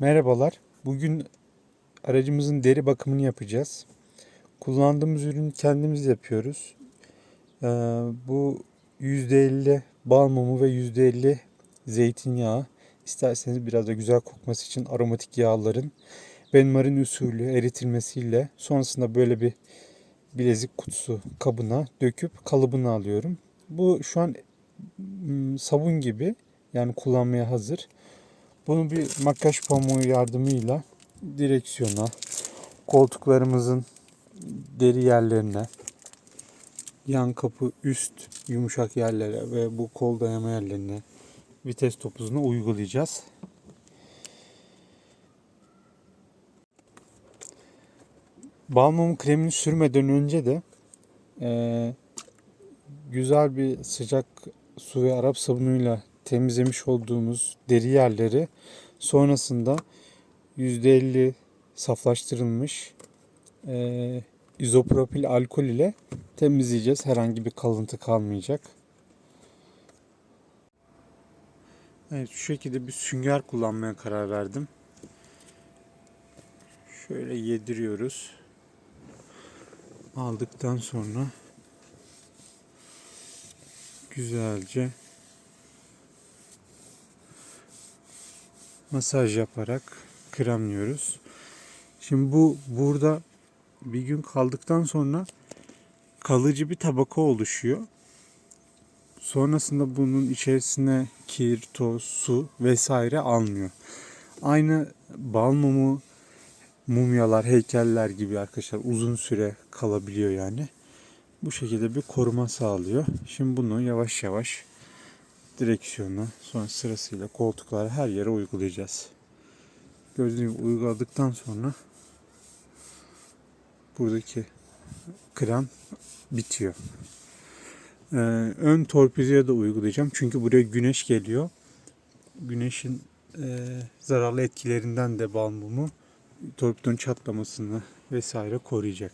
Merhabalar. Bugün aracımızın deri bakımını yapacağız. Kullandığımız ürünü kendimiz yapıyoruz. Ee, bu %50 bal mumu ve %50 zeytinyağı. İsterseniz biraz da güzel kokması için aromatik yağların benmarin usulü eritilmesiyle sonrasında böyle bir bilezik kutusu kabına döküp kalıbını alıyorum. Bu şu an sabun gibi yani kullanmaya hazır. Bunu bir makyaj pamuğu yardımıyla direksiyona, koltuklarımızın deri yerlerine, yan kapı üst yumuşak yerlere ve bu kol dayama yerlerine vites topuzuna uygulayacağız. Bal mumu kremini sürmeden önce de eee, güzel bir sıcak su ve Arap sabunuyla temizlemiş olduğumuz deri yerleri sonrasında %50 saflaştırılmış eee izopropil alkol ile temizleyeceğiz. Herhangi bir kalıntı kalmayacak. Evet şu şekilde bir sünger kullanmaya karar verdim. Şöyle yediriyoruz. Aldıktan sonra güzelce masaj yaparak kremliyoruz. Şimdi bu burada bir gün kaldıktan sonra kalıcı bir tabaka oluşuyor. Sonrasında bunun içerisine kir, toz, su vesaire almıyor. Aynı bal mumu, mumyalar, heykeller gibi arkadaşlar uzun süre kalabiliyor yani. Bu şekilde bir koruma sağlıyor. Şimdi bunu yavaş yavaş direksiyona, sonra sırasıyla koltuklara her yere uygulayacağız. Gördüğünüz gibi uyguladıktan sonra buradaki krem bitiyor. Ee, ön torpidoya da uygulayacağım. Çünkü buraya güneş geliyor. Güneşin e, zararlı etkilerinden de bal mumu torpidonun çatlamasını vesaire koruyacak.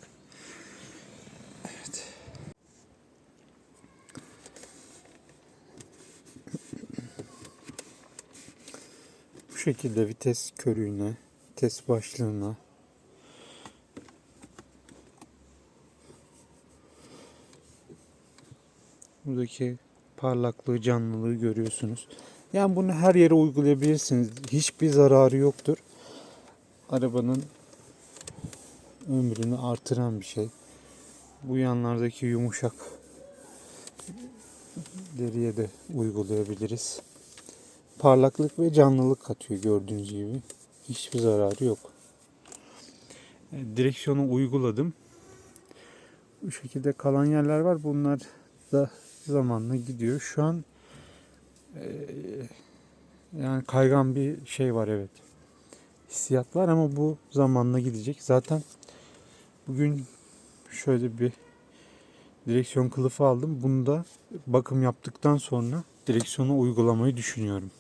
Şekilde vites körüğüne, vites başlığına Buradaki parlaklığı, canlılığı görüyorsunuz. Yani bunu her yere uygulayabilirsiniz. Hiçbir zararı yoktur. Arabanın ömrünü artıran bir şey. Bu yanlardaki yumuşak deriye de uygulayabiliriz. Parlaklık ve canlılık katıyor gördüğünüz gibi. Hiçbir zararı yok. E, Direksiyonu uyguladım. Bu şekilde kalan yerler var. Bunlar da zamanla gidiyor. Şu an eee, yani kaygan bir şey var evet. Hissiyat var ama bu zamanla gidecek. Zaten bugün şöyle bir direksiyon kılıfı aldım. Bunu da bakım yaptıktan sonra direksiyona uygulamayı düşünüyorum.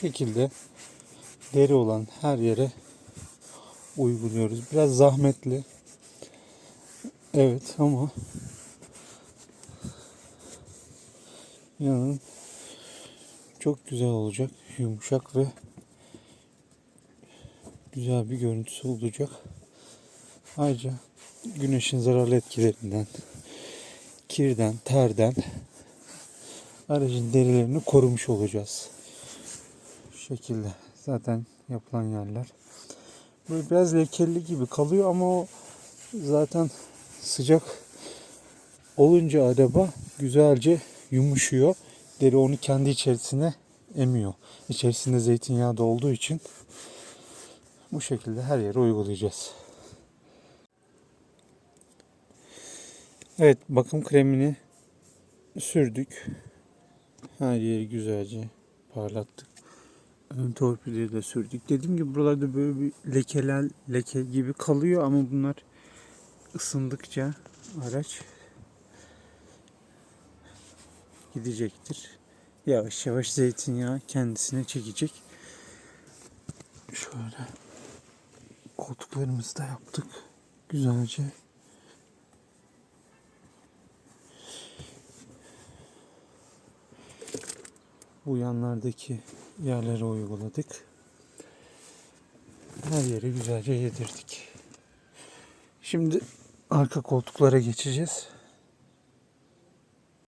Şekilde deri olan her yere uyguluyoruz. Biraz zahmetli. Evet ama inanın çok güzel olacak. Yumuşak ve güzel bir görüntüsü olacak. Ayrıca güneşin zararlı etkilerinden, kirden, terden aracın derilerini korumuş olacağız. Şekilde zaten yapılan yerler. Böyle biraz lekeli gibi kalıyor ama o zaten sıcak olunca araba güzelce yumuşuyor. Deri onu kendi içerisine emiyor. İçerisinde zeytinyağı da olduğu için bu şekilde her yere uygulayacağız. Evet bakım kremini sürdük. Her yeri güzelce parlattık. Ön torpidoyu da sürdük. Dediğim gibi buralarda böyle bir lekeler leke gibi kalıyor ama bunlar ısındıkça araç gidecektir. Yavaş yavaş zeytinyağı kendisine çekecek. Şöyle koltuklarımızı da yaptık. Güzelce. Bu yanlardaki yerlere uyguladık. Her yere güzelce yedirdik. Şimdi arka koltuklara geçeceğiz.